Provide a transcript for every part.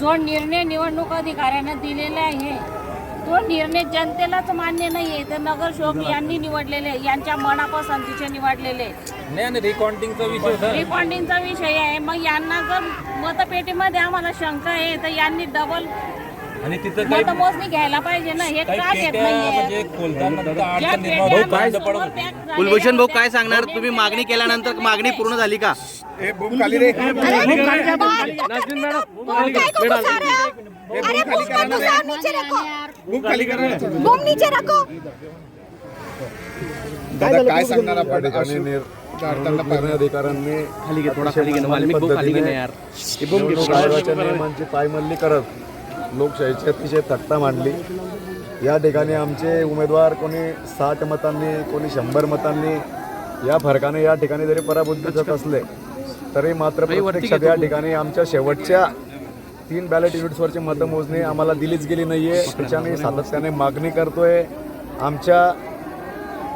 जो निर्णय निवडणूक अधिकाऱ्यानं दिलेला आहे तो निर्णय जनतेलाच मान्य नाही आहे तर नगरसेवक यांनी निवडलेले यांच्या मनापसंतीचे निवडलेले. नाही विषय रिफंडिंगचा विषय आहे. मग यांना जर मतपेटीमध्ये आम्हाला शंका आहे तर यांनी डबल आणि तिथं काही मतमोजणी घ्यायला पाहिजे ना हे काही का घेत पेट्या नाहीये. म्हणजे खोलताना तिथं ज्या अडचण निर्माण पेट्या होत बंद समोर पडत होती. पॅक झालेल्या कुलभूषण भाऊ काय सांगणार? तुम्ही मागणी केल्यानंतर मागणी पूर्ण झाली का? ए बूम खाली रे. अरे बूम खाली करा. नीचे रखो. बूम खाली करा बूम नीचे रखो. दादा काय सांगणार आपण? काढताना निर्णय अधिकाऱ्यांनी खाली घे थोडा खाली घे ना वाल्मिक भाऊ खाली घे ना यार. निवडणूक आयोगाच्या नियमांची पायमल्ली करत लोकशाहीची अतिशय थट्टा मांडली. या ठिकाणी आमचे उमेदवार कोणी साठ मतांनी कोणी शंभर मतांनी या फरकाने या ठिकाणी जरी पराभूत दिसत असले तरी मात्र प्रत्यक्षात या ठिकाणी आमच्या शेवटच्या तीन बॅलेट युनिट्सवरची मतमोजणी आम्हाला दिलीच गेली नाहीये. त्याच्याने सातत्याने मागणी करतोय. आमच्या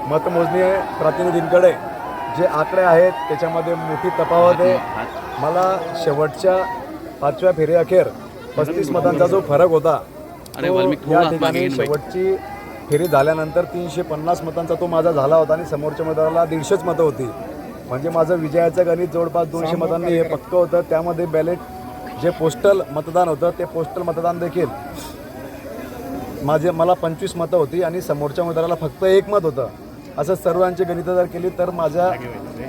मतमोजणी प्रतिनिधींकडे जे आकडे आहेत त्याच्यामध्ये मोठी तफावत आहे. मला शेवटच्या पाचव्या फेरीअखेर पस्तीस मतांचा जो फरक होता अरे तो वाल्मिक या ठिकाणी. शेवटची फेरी झाल्यानंतर तीनशे पन्नास मतांचा तो माझा झाला होता आणि समोरच्या मतदाराला दीडशेच मतं होती. म्हणजे माझं विजयाचं गणित जवळपास दोनशे मतांनी हे पक्क होतं. त्यामध्ये बॅलेट जे पोस्टल मतदान होतं ते पोस्टल मतदान देखील. माझे मला पंचवीस मतं होती आणि समोरच्या मतदाराला फक्त एक मत होतं. असं सर्वांची गणितं जर केली तर माझ्या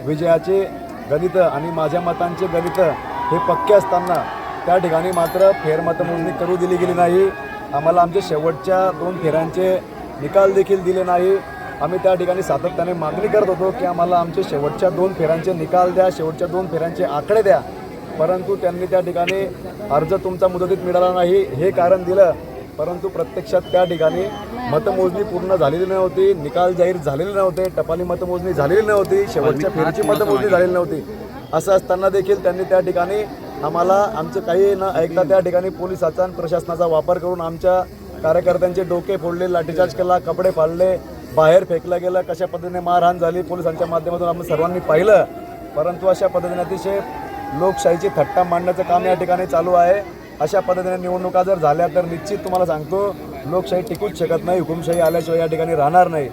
विजयाचे गणितं आणि माझ्या मतांचे गणितं हे पक्के असताना त्या ठिकाणी मात्र फेरमतमोजणी करू दिली गेली नाही. आम्हाला आमच्या शेवटच्या दोन फेऱ्यांचे निकाल देखील दिले नाही. आम्ही त्या ठिकाणी सातत्याने मागणी करत होतो की आम्हाला आमचे शेवटच्या दोन फेऱ्यांचे निकाल द्या शेवटच्या दोन फेऱ्यांचे आकडे द्या. परंतु त्यांनी त्या ठिकाणी अर्ज तुमचा मुदतीत मिळाला नाही हे कारण दिलं. परंतु प्रत्यक्षात त्या ठिकाणी मतमोजणी पूर्ण झालेली नव्हती निकाल जाहीर झालेले नव्हते टपाली मतमोजणी झालेली नव्हती शेवटच्या फेरीची मतमोजणी झालेली नव्हती. असं असताना देखील त्यांनी त्या ठिकाणी आम्हाला आमचं काही न ऐकता त्या ठिकाणी पोलिसाचा आणि प्रशासनाचा वापर करून आमच्या कार्यकर्त्यांचे डोके फोडले लाठीचार्ज केला कपडे फाडले बाहेर फेकलं गेलं कशा पद्धतीने मारहाण झाली पोलिसांच्या माध्यमातून आपण सर्वांनी पाहिलं. परंतु अशा पद्धतीने अतिशय लोकशाहीची थट्टा मांडण्याचं काम या ठिकाणी चालू आहे. अशा पद्धतीने निवडणुका जर झाल्या तर निश्चित तुम्हाला सांगतो लोकशाही टिकूच शकत नाही हुकुमशाही आल्याशिवाय या ठिकाणी राहणार नाही.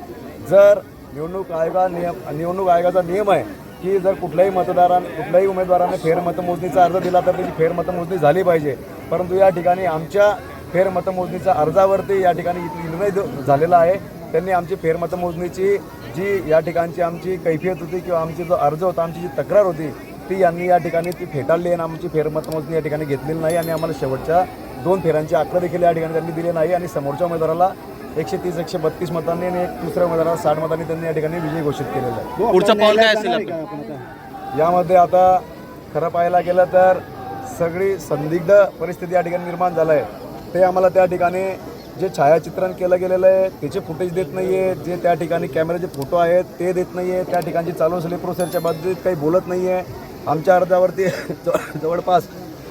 जर निवडणूक आयोगा नियम निवडणूक आयोगाचा नियम आहे की जर कुठल्याही मतदारां कुठल्याही उमेदवाराने फेरमतमोजणीचा अर्ज दिला तर त्याची फेरमतमोजणी झाली पाहिजे. परंतु या ठिकाणी आमच्या फेरमतमोजणीच्या अर्जावरती या ठिकाणी निर्णय झालेला आहे. त्यांनी आमची फेरमतमोजणीची जी या ठिकाणची आमची कैफियत होती किंवा आमची जो अर्ज होता आमची जी तक्रार होती ती यांनी या ठिकाणी ती फेटाळली आणि आमची फेरमतमोजणी या ठिकाणी घेतलेली नाही आणि आम्हाला शेवटच्या दोन फेऱ्यांचे आकडे देखील या ठिकाणी त्यांनी दिले नाही आणि समोरच्या उमेदवाराला एकशे तीस एकशे बत्तीस मतांनी आणि एक दुसऱ्या उमेदवाराला साठ मतांनी त्यांनी या ठिकाणी विजय घोषित केलेला आहे. पुढचं पाऊल काय असेल आपलं? यामध्ये आता खरं पाहायला गेलं तर सगळी संदिग्ध परिस्थिती या ठिकाणी निर्माण झालं आहे ते आम्हाला त्या ठिकाणी जे छायाचित्रण केलं गेलेलं आहे त्याचे फुटेज देत नाही आहे जे त्या ठिकाणी कॅमेऱ्याचे फोटो आहेत ते देत नाही आहे त्या ठिकाणची चालू असलेली प्रोसेसच्या बाबतीत काही बोलत नाही आहे आमच्या अर्जावरती जवळ- जवळपास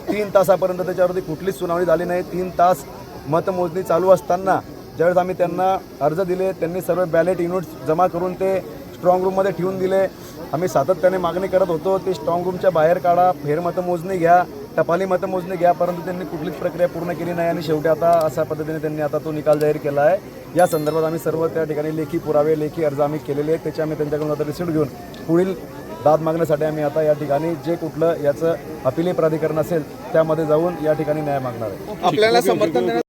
तीन तासापर्यंत त्याच्यावरती कुठलीच सुनावणी झाली नाही. तीन तास मतमोजणी चालू असताना ज्यावेळेस आम्ही त्यांना अर्ज दिले त्यांनी सर्व बॅलेट युनिट्स जमा करून ते स्ट्रॉंग रूममध्ये ठेवून दिले. आम्ही सातत्याने मागणी करत होतो ते स्ट्रॉंग रूमच्या बाहेर काढा फेरमतमोजणी घ्या टपाली मतमोजणी घ्या परंतु त्यांनी कुठलीच प्रक्रिया पूर्ण केली नाही आणि शेवटी आता अशा पद्धतीने त्यांनी आता तो निकाल जाहीर केला आहे. या संदर्भात आम्ही सर्व त्या ठिकाणी लेखी पुरावे लेखी अर्ज आम्ही केलेले आहेत. त्याचे आम्ही त्यांच्याकडून आता रिसिप्ट घेऊन पुढील दाद मागण्यासाठी आम्ही आता या ठिकाणी जे कुठलं याचं अपिली प्राधिकरण असेल त्यामध्ये जाऊन या ठिकाणी न्याय मागणार आहे. आपल्याला समर्थन